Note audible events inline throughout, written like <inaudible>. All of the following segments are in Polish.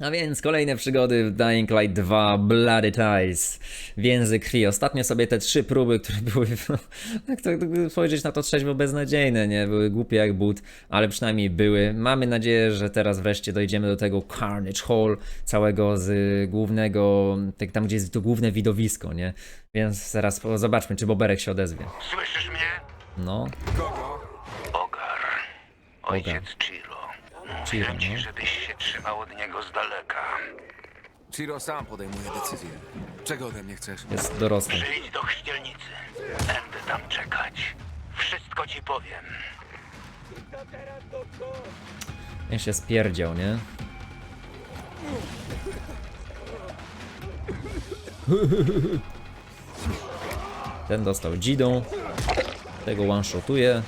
A więc kolejne przygody w Dying Light 2 Bloody Ties Więzy krwi. Ostatnio sobie te trzy próby, które były, no, <laughs> jak to spojrzeć na to trzeźwo beznadziejne, nie? Były głupie jak but, ale przynajmniej były. Mamy nadzieję, że teraz wreszcie dojdziemy do tego Carnage Hall, całego z głównego, tak tam gdzie jest to główne widowisko, nie? Więc zaraz zobaczmy, czy Boberek się odezwie. Słyszysz mnie? No, Ogar. Ojciec Chiro. Mówiłem ci, żebyś się trzymał od niego z daleka. Chiro sam podejmuje decyzję. Czego ode mnie chcesz? jest dorosły. Przyjdź do chścielnicy. Będę tam czekać. Wszystko ci powiem. Ja się spierdział, nie? Ten dostał dzidą. Tego one-shotuje.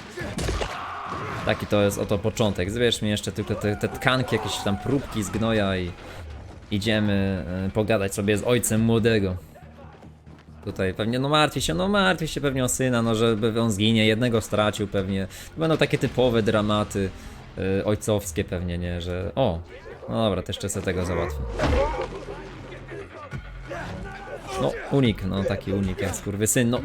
Taki to jest oto początek. Zbierz mi jeszcze tylko te, te tkanki, jakieś tam próbki z gnoja i idziemy e, pogadać sobie z ojcem młodego. Tutaj pewnie, no martwi się, no martwi się pewnie o syna, no że on zginie, jednego stracił pewnie. Będą takie typowe dramaty y, ojcowskie pewnie, nie, że o, no dobra, to jeszcze tego załatwię. No, unik, no taki unik jak skurwysyn, no.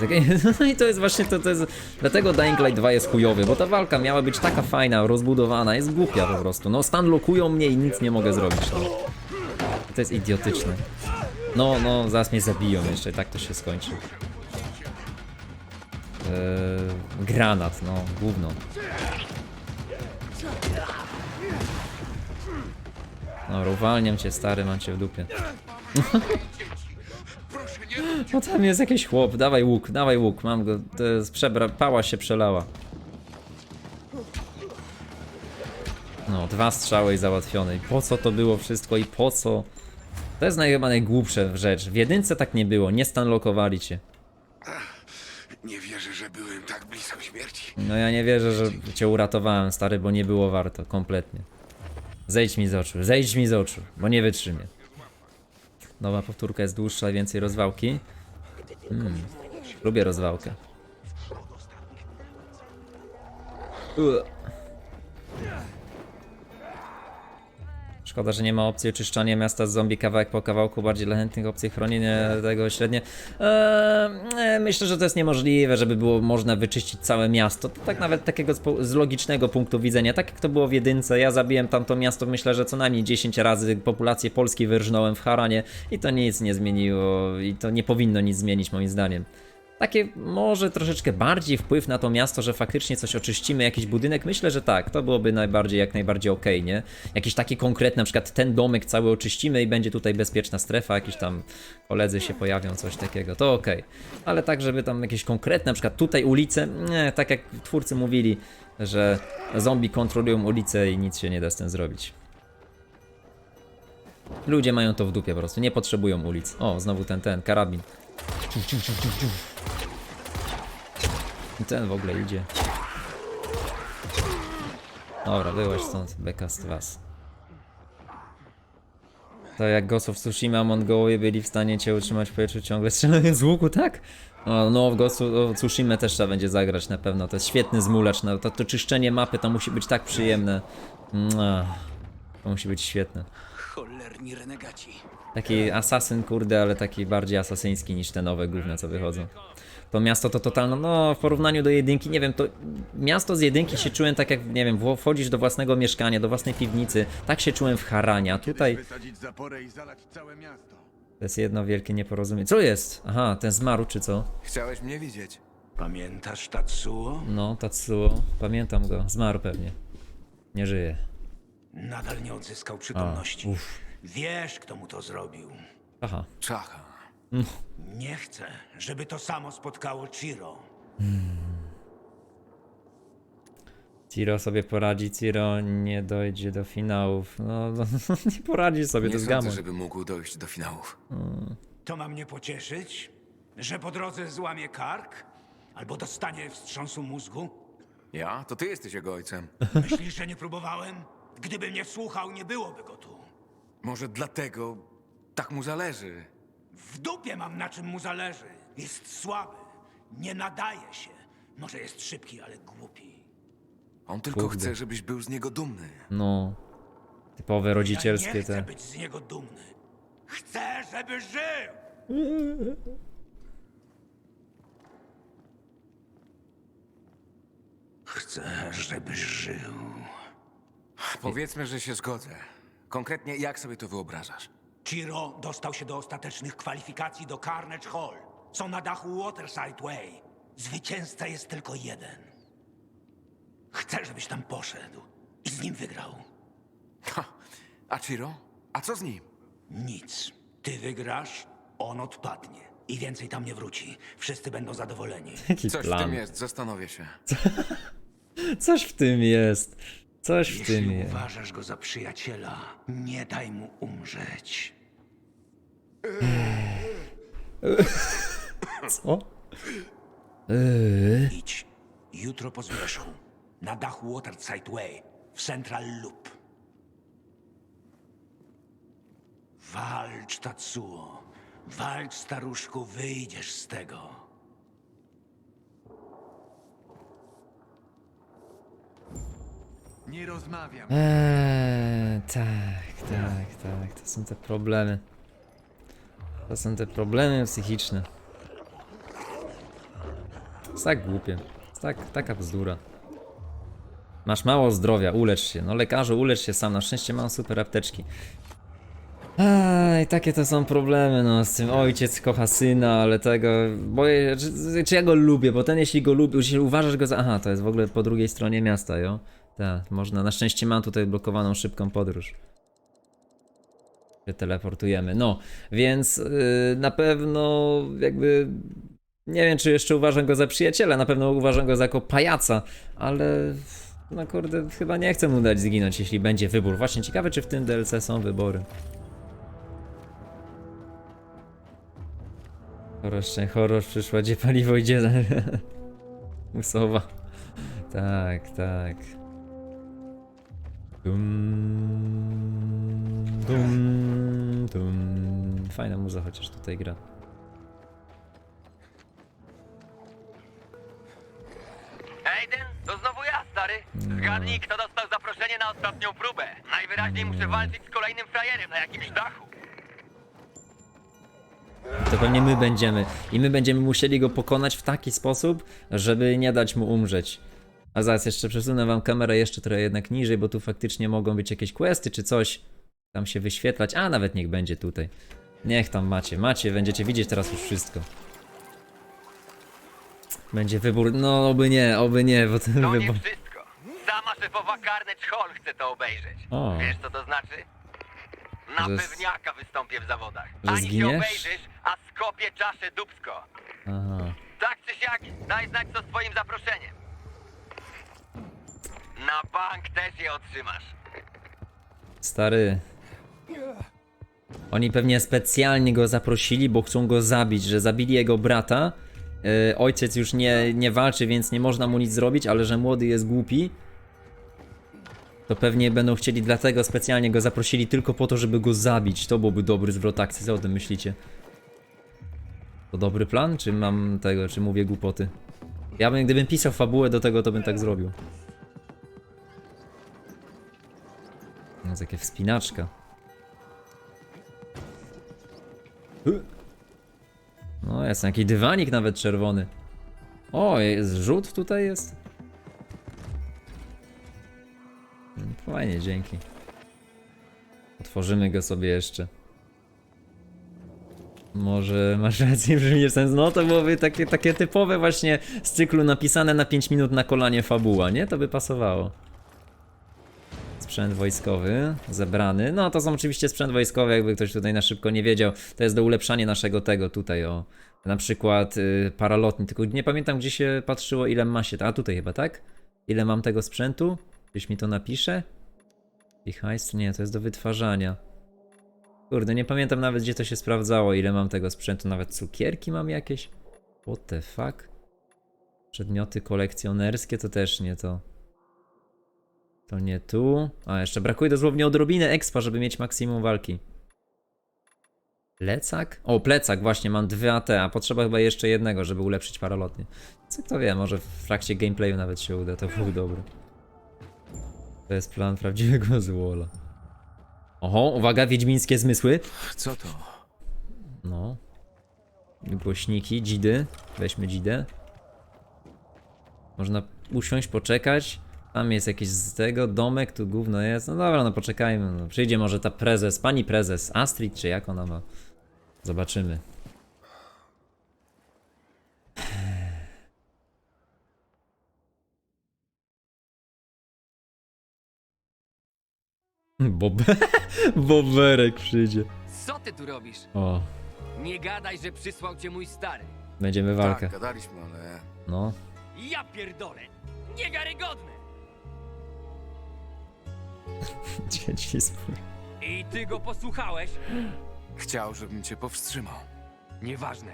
<laughs> No i to jest właśnie to, to jest, dlatego Dying Light 2 jest chujowy, bo ta walka miała być taka fajna, rozbudowana, jest głupia po prostu, no stan lokują mnie i nic nie mogę zrobić, no. To jest idiotyczne. No, no, zaraz mnie zabiją jeszcze, tak to się skończy. Eee, granat, no, gówno. No, uwalniam cię, stary, mam cię w dupie. <laughs> No tam jest jakiś chłop, dawaj łuk, dawaj łuk, mam go, to jest przebra... pała się przelała. No, dwa strzały i załatwione. I po co to było wszystko i po co? To jest naj- chyba najgłupsze rzecz. W jedynce tak nie było, nie stanlokowali cię. Nie wierzę, że byłem tak blisko śmierci. No ja nie wierzę, że cię uratowałem, stary, bo nie było warto, kompletnie. Zejdź mi z oczu, zejdź mi z oczu, bo nie wytrzymię. Nowa powtórka jest dłuższa więcej rozwałki. Hmm, lubię rozwałkę. Ua. Szkoda, że nie ma opcji oczyszczania miasta z zombie kawałek po kawałku, bardziej dla chętnych opcji chronienie tego średnie. Eee, myślę, że to jest niemożliwe, żeby było można wyczyścić całe miasto. To tak nawet takiego z logicznego punktu widzenia, tak jak to było w jedynce. Ja zabiłem tamto miasto, myślę, że co najmniej 10 razy populację Polski wyrżnąłem w Haranie i to nic nie zmieniło i to nie powinno nic zmienić moim zdaniem takie może troszeczkę bardziej wpływ na to miasto, że faktycznie coś oczyścimy, jakiś budynek, myślę, że tak, to byłoby najbardziej, jak najbardziej okej, nie? Jakiś taki konkretny, na przykład ten domek cały oczyścimy i będzie tutaj bezpieczna strefa, jakiś tam koledzy się pojawią, coś takiego, to okej. Ale tak, żeby tam jakieś konkretne, na przykład tutaj ulice, nie, tak jak twórcy mówili, że zombie kontrolują ulice i nic się nie da z tym zrobić. Ludzie mają to w dupie po prostu, nie potrzebują ulic. O, znowu ten, ten, karabin. I ten w ogóle idzie. Dobra, byłeś stąd, beka z was. To jak Ghost of Tsushima, Mongołowie byli w stanie cię utrzymać w powietrzu ciągle strzelając z łuku, tak? O, no, w Ghost of Tsushima też trzeba będzie zagrać na pewno. To jest świetny zmulacz. No, to, to czyszczenie mapy to musi być tak przyjemne. Mua. To musi być świetne. Cholerni renegaci. Taki asasyn, kurde, ale taki bardziej asasyński niż te nowe główne, co wychodzą. To miasto to totalno, no w porównaniu do jedynki, nie wiem, to miasto z jedynki się czułem tak jak, nie wiem, wchodzisz do własnego mieszkania, do własnej piwnicy, tak się czułem w Harania, tutaj to jest jedno wielkie nieporozumienie. Co jest? Aha, ten zmarł czy co? Chciałeś mnie widzieć. Pamiętasz Tatsuo? No, Tatsuo, pamiętam go, zmarł pewnie. Nie żyje. Nadal nie odzyskał A, przytomności. uff, Wiesz, kto mu to zrobił. aha. Czacha. Nie chcę, żeby to samo spotkało Chiro. Ciro sobie poradzi, Ciro nie dojdzie do finałów. No, no <laughs> nie poradzi sobie, to Nie jest sądzę, gamon. żeby mógł dojść do finałów. To ma mnie pocieszyć? Że po drodze złamie kark? Albo dostanie wstrząsu mózgu? Ja? To ty jesteś jego ojcem. Myślisz, że nie próbowałem? Gdyby mnie słuchał, nie byłoby go tu. Może dlatego tak mu zależy. W dupie mam na czym mu zależy. Jest słaby. Nie nadaje się. Może jest szybki, ale głupi. On tylko Kurde. chce, żebyś był z niego dumny. No. Typowe rodzicielskie ja nie chcę te. być z niego dumny. Chcę, żeby żył! Chcę, żeby żył. Powiedzmy, że się zgodzę. Konkretnie, jak sobie to wyobrażasz? Chiro dostał się do ostatecznych kwalifikacji do Carnage Hall. Są na dachu Waterside Way. Zwycięzca jest tylko jeden. Chcę, żebyś tam poszedł i z nim wygrał. Ha. A Chiro? A co z nim? Nic. Ty wygrasz, on odpadnie. I więcej tam nie wróci. Wszyscy będą zadowoleni. Jaki Coś w plan. tym jest, zastanowię się. <laughs> Coś w tym jest. Coś w tym Jeśli jest. uważasz go za przyjaciela, nie daj mu umrzeć. <laughs> Co? <laughs> Idź. Jutro po zmierzchu. Na dachu Waterside Way. W Central Loop. Walcz, Tatsuo. Walcz, staruszku, wyjdziesz z tego. Nie rozmawiam. Eee, tak, tak, tak. To są te problemy. To są te problemy psychiczne. Jest tak głupie. Jest tak, taka bzdura. Masz mało zdrowia, ulecz się. No lekarzu, ulecz się sam. Na szczęście mam super apteczki. Aj, takie to są problemy, no, z tym ojciec kocha syna, ale tego, boję, czy, czy ja go lubię, bo ten jeśli go lubi, jeśli uważasz go za, aha, to jest w ogóle po drugiej stronie miasta, jo? Tak, można, na szczęście mam tutaj blokowaną szybką podróż. Teleportujemy, no, więc yy, na pewno jakby, nie wiem czy jeszcze uważam go za przyjaciela, na pewno uważam go za jako pajaca, ale no kurde, chyba nie chcę mu dać zginąć, jeśli będzie wybór. Właśnie ciekawe, czy w tym DLC są wybory. Horror, szczę- horror przyszła, gdzie paliwo idzie. <laughs> Musowa. Tak, tak. Dum, dum, dum. Fajna muza chociaż tutaj gra. Aiden, to znowu ja, stary. Zgadnij, kto dostał zaproszenie na ostatnią próbę. Najwyraźniej muszę walczyć z kolejnym frajerem na jakimś dachu. To pewnie my będziemy. I my będziemy musieli go pokonać w taki sposób, żeby nie dać mu umrzeć. A zaraz jeszcze przesunę wam kamerę jeszcze trochę jednak niżej, bo tu faktycznie mogą być jakieś questy czy coś. Tam się wyświetlać. A nawet niech będzie tutaj. Niech tam macie. Macie, będziecie widzieć teraz już wszystko. Będzie wybór. No, oby nie, oby nie, bo ten To nie wybór. wszystko. Sama szefowa Carnage Hall chce to obejrzeć. O. Wiesz, co to znaczy? Na Że pewniaka wystąpię w zawodach. że Ani się zginiesz? obejrzysz, a skopię czaszę dubsko. Aha. Tak czy siak, daj znać co z twoim zaproszeniem. Na bank też je otrzymasz. Stary. Oni pewnie specjalnie go zaprosili, bo chcą go zabić, że zabili jego brata. Yy, ojciec już nie, nie walczy, więc nie można mu nic zrobić, ale że młody jest głupi. To pewnie będą chcieli, dlatego specjalnie go zaprosili tylko po to, żeby go zabić. To byłby dobry zwrot akcji, co o tym myślicie? To dobry plan, czy mam tego, czy mówię głupoty? Ja bym, gdybym pisał fabułę do tego, to bym tak zrobił. Jest jaka wspinaczka. No, jest jakiś dywanik nawet czerwony. O, jest rzut tutaj jest. Fajnie, dzięki. Otworzymy go sobie jeszcze. Może masz rację, nie sens. No to byłoby takie, takie typowe właśnie z cyklu napisane na 5 minut na kolanie fabuła, nie? To by pasowało. Sprzęt wojskowy, zebrany. No to są oczywiście sprzęt wojskowy, jakby ktoś tutaj na szybko nie wiedział. To jest do ulepszania naszego tego tutaj, o. Na przykład y, paralotni, tylko nie pamiętam gdzie się patrzyło ile ma się. A tutaj chyba, tak? Ile mam tego sprzętu? Ktoś mi to napisze? I hajs? Nie, to jest do wytwarzania. Kurde, nie pamiętam nawet gdzie to się sprawdzało, ile mam tego sprzętu. Nawet cukierki mam jakieś? What the fuck? Przedmioty kolekcjonerskie to też nie to. To nie tu. A, jeszcze brakuje dosłownie odrobiny expa, żeby mieć maksimum walki. Plecak? O, plecak, właśnie, mam dwie AT, a potrzeba chyba jeszcze jednego, żeby ulepszyć paralotnie. Co kto wie, może w trakcie gameplayu nawet się uda, to był dobry. To jest plan prawdziwego złola. Oho, uwaga, wiedźmińskie zmysły. Co to? No. Głośniki, dzidy. Weźmy dzidę. Można usiąść, poczekać. Tam jest jakiś z tego domek, tu gówno jest. No dobra, no poczekajmy. No, przyjdzie może ta prezes, pani prezes, Astrid, czy jak ona ma. Zobaczymy. <sighs> Bob... <laughs> Boberek przyjdzie. Co ty tu robisz? O, Nie gadaj, że przysłał cię mój stary. będziemy walkę. Tak, gadaliśmy, ale... No. Ja pierdolę! Niegarygodne! <laughs> Dzieci spór. I ty go posłuchałeś? Chciał, żebym cię powstrzymał. Nieważne.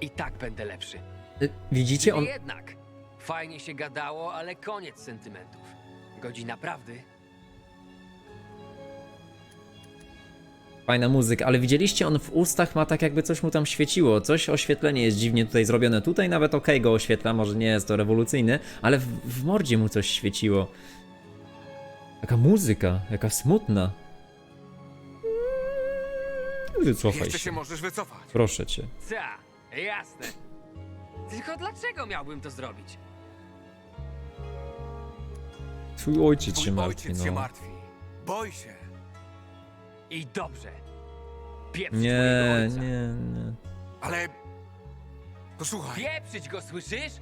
I tak będę lepszy. Y, Widzicie, on... Jednak. Fajnie się gadało, ale koniec sentymentów. Godzina prawdy. Fajna muzyka, ale widzieliście, on w ustach ma tak jakby coś mu tam świeciło. Coś, oświetlenie jest dziwnie tutaj zrobione. Tutaj nawet okej go oświetla, może nie jest to rewolucyjne, ale w, w mordzie mu coś świeciło. Jaka muzyka, jaka smutna. Wycofaj Jeszcze się. się możesz wycofać. Proszę cię. Ta, jasne. Tylko dlaczego miałbym to zrobić? Twój ojciec Twój się martwi, ojciec się no. martwi. Boi się. I dobrze. Pieprzyć Nie, ojca. nie, nie. Ale... Posłuchaj. Pieprzyć go, słyszysz?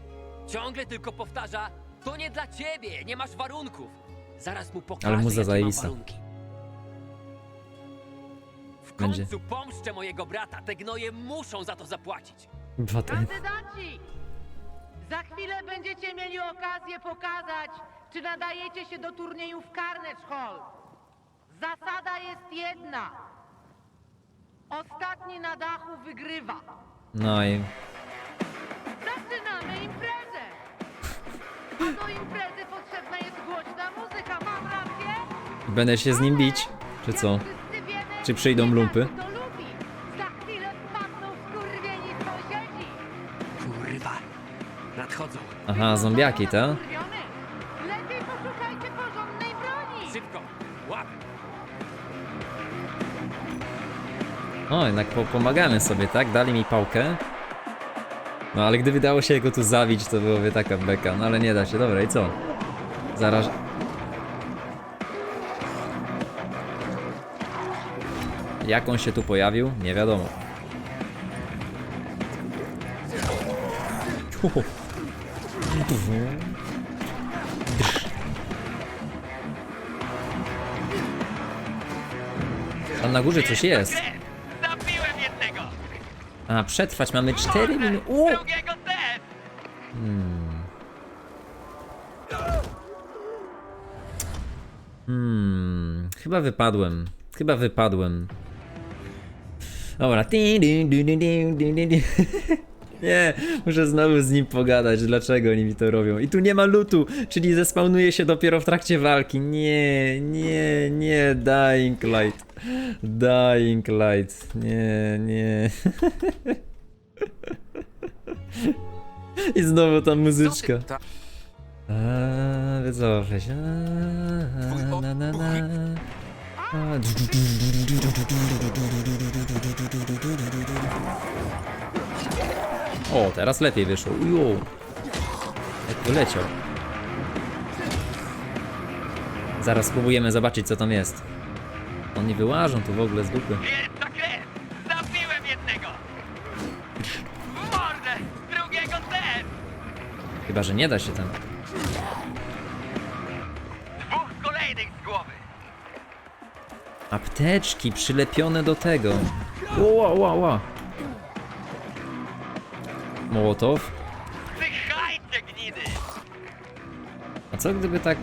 Ciągle tylko powtarza, to nie dla ciebie, nie masz warunków. Zaraz mu pokażę, Ale muza jakie zaisa. warunki. W Będzie. końcu pomszczę mojego brata, te gnoje muszą za to zapłacić. Kandydaci! Za chwilę będziecie mieli okazję pokazać, czy nadajecie się do turnieju w Carnage Hall. Zasada jest jedna. Ostatni na dachu wygrywa. No i Zaczynamy imprezę! A do imprezy będę się z nim bić, czy co? Czy przyjdą lumpy? Kurwa, nadchodzą. Aha, zombiaki, tak? Wkurwiony? Lepiej poszukajcie porządnej broni! Szybko, łap. O, jednak po pomagamy sobie, tak? Dali mi pałkę. No ale gdyby dało się go tu zabić, to byłoby taka beka. No ale nie da się, dobra i co? Zaraz... Jak on się tu pojawił? Nie wiadomo. Tam na górze coś jest. Zabiłem jednego! A, przetrwać mamy 4 minuty. Drugiego też! Hmm, chyba wypadłem. Chyba wypadłem. Dobra. <laughs> Nie, muszę znowu z nim pogadać, dlaczego oni mi to robią. I tu nie ma lutu, czyli zespawnuje się dopiero w trakcie walki. Nie, nie, nie, Dying Light. Dying Light. Nie, nie. <laughs> I znowu ta muzyczka. A, wycofaj się. A, na, na, na. O, teraz lepiej wyszło. Jo. Jak poleciał. Zaraz spróbujemy zobaczyć co tam jest. Oni wyłażą tu w ogóle z dupy. Pierwsza krew! Zabiłem jednego! W mordę! Drugiego też! Chyba, że nie da się tam. Apteczki przylepione do tego. Ła, ła, ła. Mołotow. Zdychajcie, gnidy! A co gdyby tak...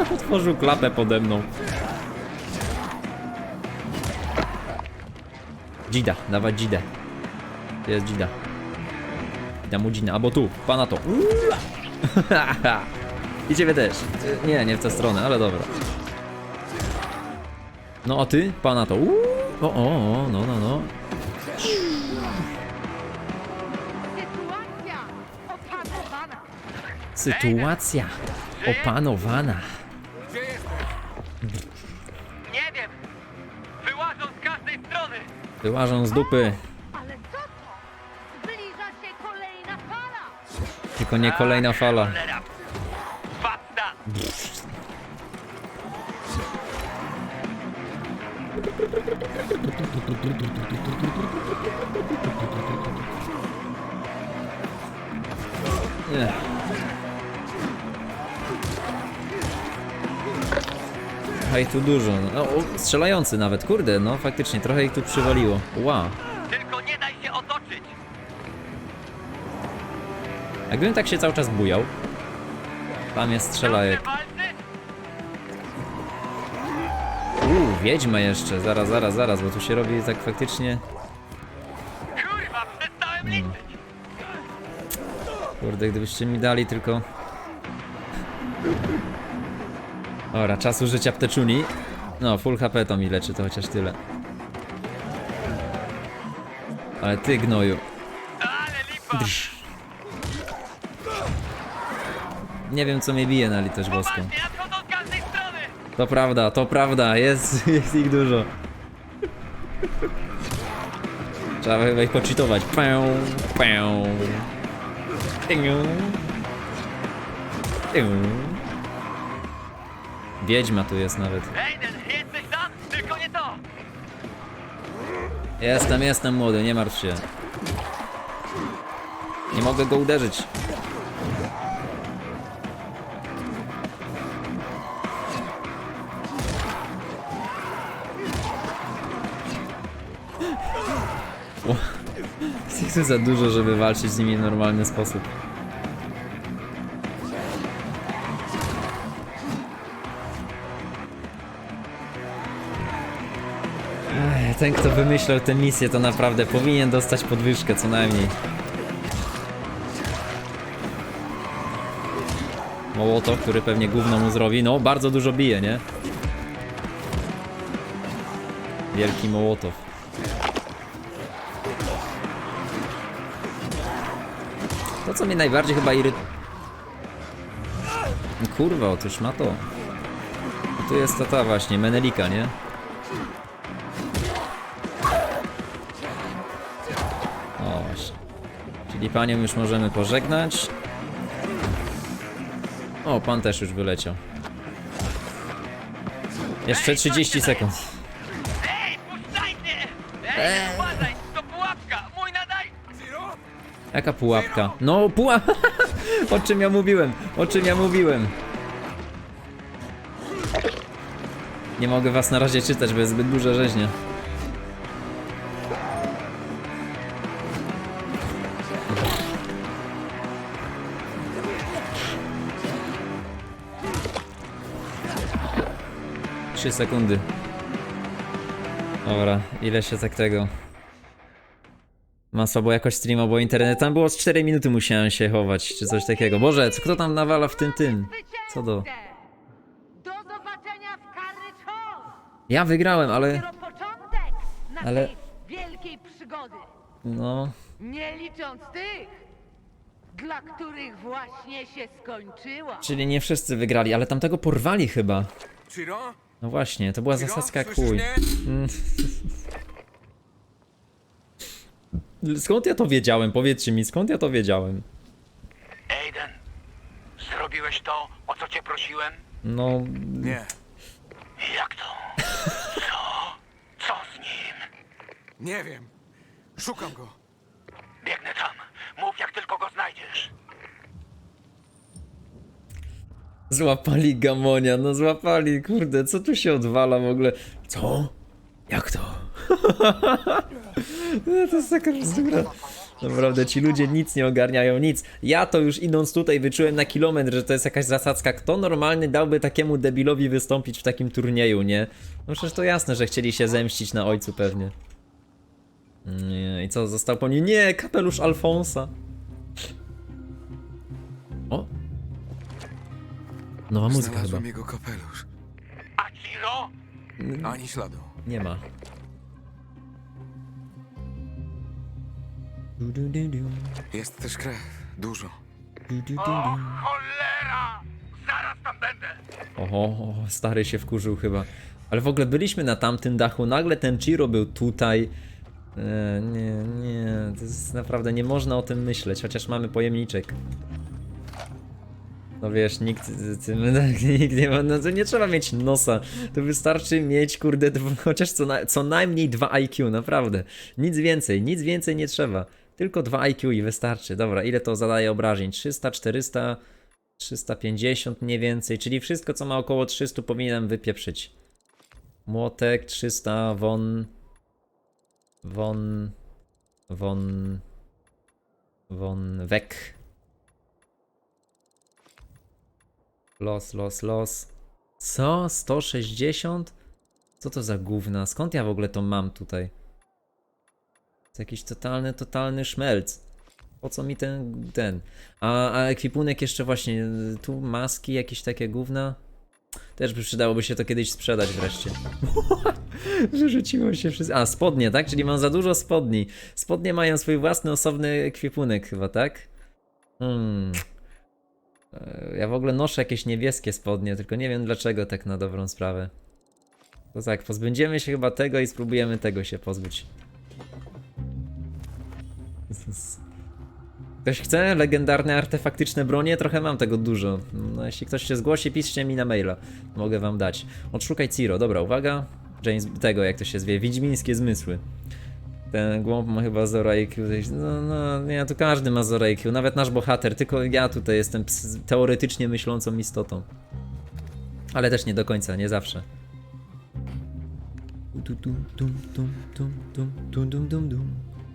<laughs> Otworzył klapę pode mną. Dzida, dawać dzidę. To jest dzida. Dzida mu dzina, albo tu, pana to. <laughs> I ciebie też. Nie, nie w tę stronę, ale dobra. No a ty? Pana to. Uuu. O, o, o, no, no, no. Sytuacja opanowana. Sytuacja Opanowana. Gdzie jesteś? Nie wiem. Wyłażą z każdej strony. Wyłażą z dupy. Ale co to? Zbliża się kolejna fala! Tylko nie kolejna fala. Cholera. Tu dużo. No, o, strzelający nawet, kurde, no faktycznie, trochę ich tu przywaliło. Wow. Tylko nie daj się otoczyć. Jakbym tak się cały czas bujał. Tam jest walczyć? Uuu, wiedźma jeszcze. Zaraz, zaraz, zaraz, bo tu się robi tak faktycznie... Kurwa, przestałem liczyć. Kurde, gdybyście mi dali tylko... Dobra, czas użyć apteczuni. No, full HP to mi leczy, to chociaż tyle. Ale ty, gnoju. Nie wiem, co mnie bije na litość boską. To prawda, to prawda, jest, <laughs> jest ich dużo. Trzeba chyba ich poczytować. Pę, pę. Tyniu. Tyniu. Wiedźma tu jest nawet. Aiden, jesteś tam? Tylko nie to. Jestem, jestem młody, nie martw się. Nie mogę go uderzyć. <laughs> Jest za dużo, żeby walczyć z nimi w normalny sposób. Ten, kto wymyślał tę misję, to naprawdę powinien dostać podwyżkę co najmniej. Mołotow, który pewnie gówno mu zrobi. No, bardzo dużo bije, nie? Wielki Mołotow. To, co mnie najbardziej chyba iry... Kurwa, otóż ma to. Tu jest ta, ta właśnie, Menelika, nie? Czyli panią już możemy pożegnać. O, pan też już wyleciał. Jeszcze 30 sekund. Ej, puszczaj mnie! Ej, uważaj, to pułapka. Mój nadaj. Jaka pułapka? No, pułapka! <laughs> o czym ja mówiłem? O czym ja mówiłem? Nie mogę was na razie czytać, bo jest zbyt duża rzeźnia. Trzy sekundy. Dobra, ile się tak tego... Ma słabo jakoś streama, bo internet tam było z 4 minuty musiałem się chować, czy coś takiego. Boże, co- kto tam nawala w tym tym? Co do... Do zobaczenia w Carnage Hall! Ja wygrałem, ale... Dopiero początek naszej Ale- wielkiej przygody. No... Nie licząc tych, dla których właśnie się skończyła. Czyli nie wszyscy wygrali, ale tamtego porwali chyba. Chiro? No właśnie, to była zasadzka mnie? Skąd ja to wiedziałem? Powiedzcie mi, skąd ja to wiedziałem? Aiden, zrobiłeś to, o co cię prosiłem? No... Nie. Jak to? Co? Co z nim? Nie wiem. Szukam go. Biegnę tam. Mów, jak tylko go znajdziesz. Złapali gamonia, no złapali, kurde, co tu się odwala w ogóle? Co? Jak to? <laughs> No, to jest taka bzdura. Naprawdę, ci ludzie nic nie ogarniają, nic. Ja to już idąc tutaj wyczułem na kilometr, że to jest jakaś zasadzka. Kto normalny dałby takiemu debilowi wystąpić w takim turnieju, nie? No przecież to jasne, że chcieli się zemścić na ojcu pewnie. Nie, i co, został po nim? Nie, kapelusz Alfonsa. O! Nowa muzyka chyba. Znalazłem jego kapelusz. A Ciro? Ani śladu. Nie ma. Du, du, du, du. Jest też krew. Dużo. Du, du, du, O du. cholera! Zaraz będę. Oho, oho, stary się wkurzył chyba. Ale w ogóle byliśmy na tamtym dachu, nagle ten Chiro był tutaj. E, nie, nie, to jest naprawdę nie można o tym myśleć, chociaż mamy pojemniczek. No wiesz, nikt, ty, <laughs> nikt nie ma, no to nie trzeba mieć nosa, to wystarczy mieć, kurde, <laughs> chociaż co, na, co najmniej 2 IQ, naprawdę. Nic więcej, nic więcej nie trzeba. Tylko 2 IQ i wystarczy. Dobra, ile to zadaje obrażeń? 300, 400, 350 mniej więcej, czyli wszystko co ma około 300 powinienem wypieprzyć. Młotek 300, won, won, won, won, wek. Los, los, los. Co? 160? Co to za gówna? Skąd ja w ogóle to mam tutaj? To jakiś totalny, totalny szmelc. Po co mi ten, ten? A, a ekwipunek jeszcze właśnie, tu maski, jakieś takie gówna? Też by przydałoby się to kiedyś sprzedać wreszcie. <laughs> Wyrzuciło się wszystko. A, spodnie, tak? Czyli mam za dużo spodni. Spodnie mają swój własny, osobny ekwipunek chyba, tak? Hmm. E, Ja w ogóle noszę jakieś niebieskie spodnie, tylko nie wiem dlaczego tak na dobrą sprawę. To tak, pozbędziemy się chyba tego i spróbujemy tego się pozbyć. Ktoś chce legendarne artefaktyczne bronie? Trochę mam tego dużo. No, jeśli ktoś się zgłosi, piszcie mi na maila. Mogę wam dać. Odszukaj Ciro. Dobra, uwaga. James, tego jak to się zwie. Wiedźmińskie zmysły. Ten głąb ma chyba zero IQ. No, no, nie, tu każdy ma zero IQ, nawet nasz bohater, tylko ja tutaj jestem teoretycznie myślącą istotą. Ale też nie do końca, nie zawsze.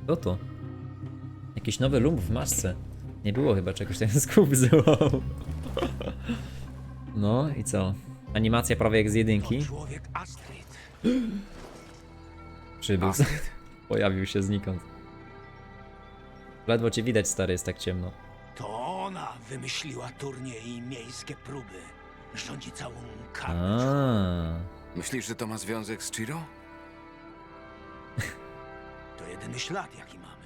Co to? Jakiś nowy lump w masce. Nie było chyba czegoś takiego skup złał. No i co? Animacja prawie jak z jedynki. Przybył. Astrid. Pojawił się znikąd. Ledwo cię widać, stary, jest tak ciemno. To ona wymyśliła turniej i miejskie próby. Rządzi całą kartę. A, Myślisz, że to ma związek z Chiro? To jedyny ślad, jaki mamy.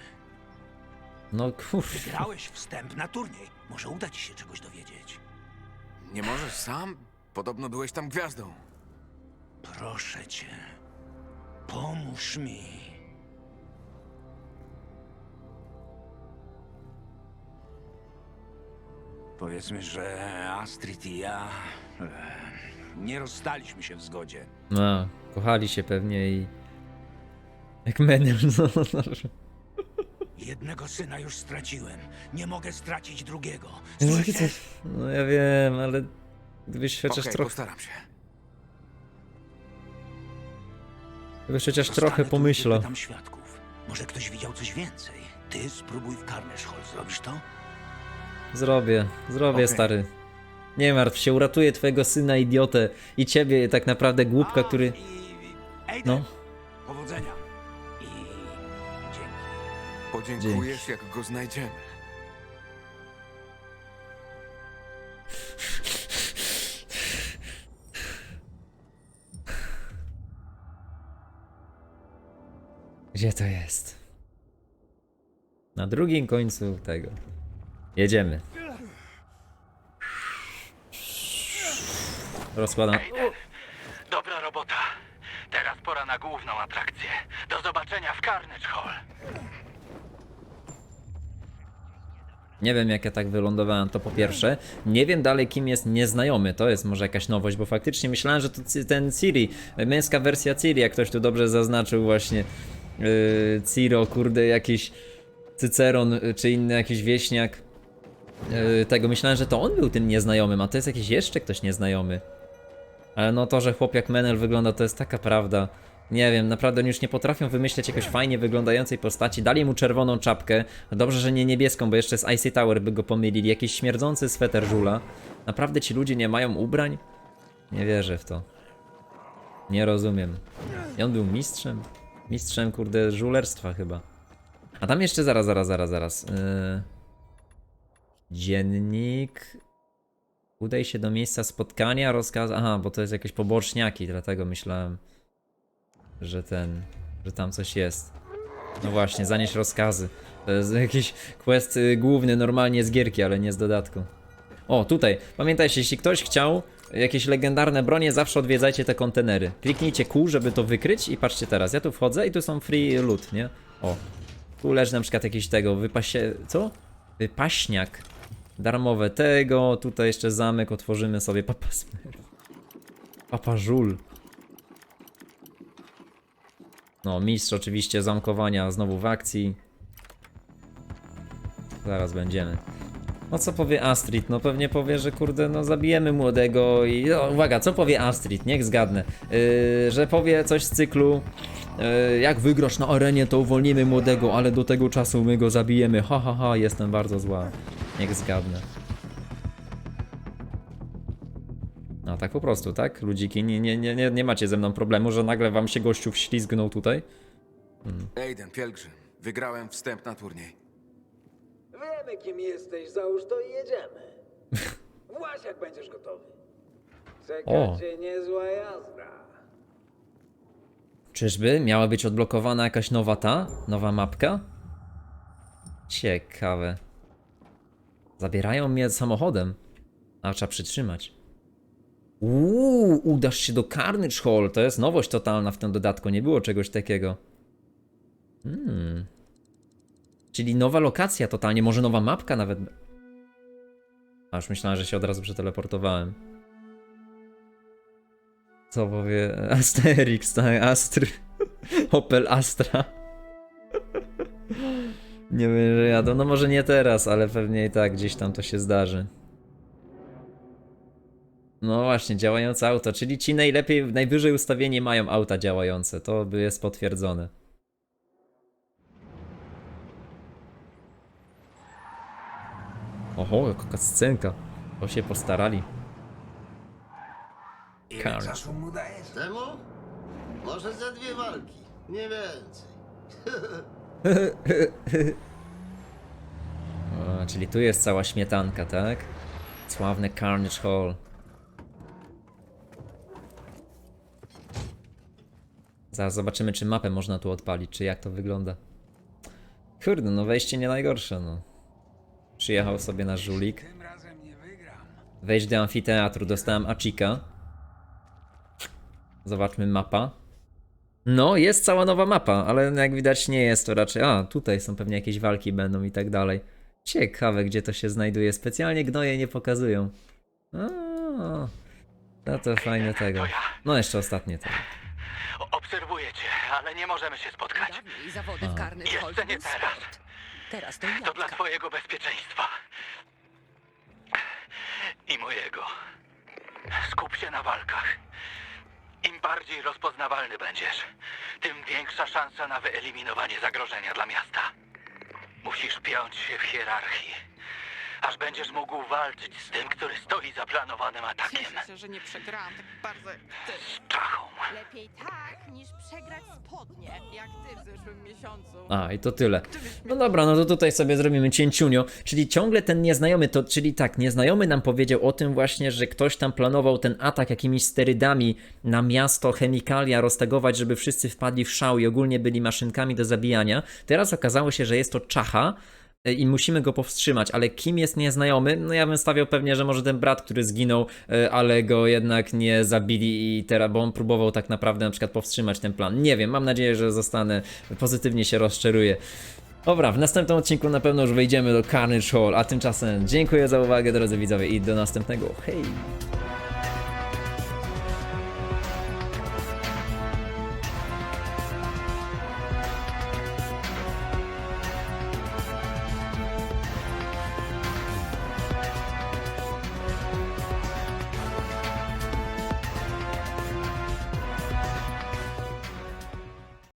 no kurwa. Wygrałeś wstęp na turniej. Może uda ci się czegoś dowiedzieć. Nie możesz sam? Podobno byłeś tam gwiazdą. Proszę cię. Pomóż mi. Powiedzmy, że Astrid i ja e, nie rozstaliśmy się w zgodzie. No, kochali się pewnie i... Jak menel, <laughs> no, no, no. Jednego syna już straciłem. Nie mogę stracić drugiego. No, Słyszysz? No ja wiem, ale gdybyś chociaż Okej, trochę, postaram się. gdybyś chociaż Zostanę trochę tu i pomyślał. wypytam świadków. Może ktoś widział coś więcej. Ty spróbuj w Hall. Zrobisz to? Zrobię, zrobię, Okej. stary. Nie martw się, uratuję twojego syna idiotę i ciebie tak naprawdę głupka, który... No. Powodzenia. I dzięki. Podziękujesz, jak go znajdziemy. Gdzie to jest? Na drugim końcu tego. Jedziemy. Rozkładam. Dobra robota. Teraz pora na główną atrakcję. Do zobaczenia w Carnage Hall. Nie wiem jak ja tak wylądowałem, to po pierwsze. Nie wiem dalej kim jest nieznajomy, to jest może jakaś nowość, bo faktycznie myślałem, że to ten Ciri, męska wersja Ciri, jak ktoś tu dobrze zaznaczył właśnie. Yy, Ciro, kurde, jakiś Cyceron, y, czy inny jakiś wieśniak. Yy, tego myślałem, że to on był tym nieznajomym, a to jest jakiś jeszcze ktoś nieznajomy. Ale no to, że chłop jak Menel wygląda, to jest taka prawda. Nie wiem, naprawdę oni już nie potrafią wymyśleć jakoś fajnie wyglądającej postaci. Dali mu czerwoną czapkę. Dobrze, że nie niebieską, bo jeszcze z Icy Tower by go pomylili. Jakiś śmierdzący sweter żula. Naprawdę ci ludzie nie mają ubrań? Nie wierzę w to. Nie rozumiem. I on był mistrzem? Mistrzem, kurde, żulerstwa chyba. A tam jeszcze zaraz, zaraz, zaraz, zaraz. Yy... Dziennik. Udaj się do miejsca spotkania, rozkaz. Aha, bo to jest jakieś poboczniaki, dlatego myślałem, że ten, że tam coś jest. No właśnie, zanieś rozkazy. To jest <laughs> jakiś quest y, główny normalnie z gierki, ale nie z dodatku. O, tutaj. Pamiętajcie, jeśli ktoś chciał jakieś legendarne bronie, zawsze odwiedzajcie te kontenery. Kliknijcie Q, żeby to wykryć i patrzcie teraz. Ja tu wchodzę i tu są free loot, nie? O. Tu leży na przykład jakiś tego, wypasie... co? Wypaśniak. Darmowe tego, tutaj jeszcze zamek, otworzymy sobie Papa Smurf. Papa Żul. No, mistrz oczywiście zamkowania znowu w akcji. Zaraz będziemy. No co powie Astrid? No pewnie powie, że kurde, no zabijemy młodego i... No, uwaga, co powie Astrid? Niech zgadnę. Yy, że powie coś z cyklu... Yy, jak wygrasz na arenie, to uwolnimy młodego, ale do tego czasu my go zabijemy. Ha, ha, ha, jestem bardzo zła. Niech zgadnę. No tak po prostu, tak? Ludziki, nie, nie, nie, nie, nie macie ze mną problemu, że nagle wam się gościu wślizgnął tutaj? Aiden, pielgrzym. Wygrałem wstęp na turniej. Wiemy, kim jesteś, załóż to i jedziemy. <laughs> Właśnie jak będziesz gotowy. Czeka O. cię niezła jazda. Czyżby miała być odblokowana jakaś nowa ta? Nowa mapka? Ciekawe. Zabierają mnie samochodem. A trzeba przytrzymać. Uuu, udasz się do Carnage Hall. To jest nowość totalna w tym dodatku. Nie było czegoś takiego. Hmm. Czyli nowa lokacja totalnie. Może nowa mapka nawet. A już myślałem, że się od razu przeteleportowałem. Co powie Asterix, tak? Astry. <laughs> Opel Astra. Nie wiem, że jadą. No może nie teraz, ale pewnie i tak gdzieś tam to się zdarzy. No właśnie, działające auto, czyli ci najlepiej, najwyżej ustawieni mają auta działające. To by jest potwierdzone. Oho, jaka scenka. To się postarali. Ile Carnage. czasu mu dajesz? Temu? Może za dwie walki, nie więcej. <laughs> <laughs> O, czyli tu jest cała śmietanka, tak? Sławny Carnage Hall. Zaraz zobaczymy, czy mapę można tu odpalić, czy jak to wygląda. Kurde, no wejście nie najgorsze, no. Przyjechał sobie nasz żulik. Wejść do amfiteatru, dostałem Achika. Zobaczmy mapa. No, jest cała nowa mapa, ale jak widać nie jest to raczej... A, tutaj są pewnie jakieś walki będą i tak dalej. Ciekawe, gdzie to się znajduje. Specjalnie gnoje nie pokazują. A, no to fajne tego. No jeszcze ostatnie tego. Obserwuję cię, ale nie możemy się spotkać. Zawody w Jeszcze to nie teraz. sport. Teraz to To dla twojego bezpieczeństwa. I mojego. Skup się na walkach. Im bardziej rozpoznawalny będziesz, tym większa szansa na wyeliminowanie zagrożenia dla miasta. Musisz piąć się w hierarchii, aż będziesz mógł walczyć z tym, który stoi za planowanym atakiem. Cieszę się, że nie przegrałam tak bardzo jak ty. Z czachą. Lepiej tak, niż przegrać spodnie, jak ty w zeszłym miesiącu. A, i to tyle. No dobra, no to tutaj sobie zrobimy cięciunio, czyli ciągle ten nieznajomy, to, czyli tak, nieznajomy nam powiedział o tym właśnie, że ktoś tam planował ten atak jakimiś sterydami na miasto, chemikalia roztegować, żeby wszyscy wpadli w szał i ogólnie byli maszynkami do zabijania. Teraz okazało się, że jest to czacha, i musimy go powstrzymać, ale kim jest nieznajomy? No ja bym stawiał pewnie, że może ten brat, który zginął, e, ale go jednak nie zabili i teraz, bo on próbował tak naprawdę na przykład powstrzymać ten plan. Nie wiem, mam nadzieję, że zostanę, pozytywnie się rozczaruję. Dobra, w następnym odcinku na pewno już wejdziemy do Carnage Hall, a tymczasem dziękuję za uwagę drodzy widzowie i do następnego. Hej!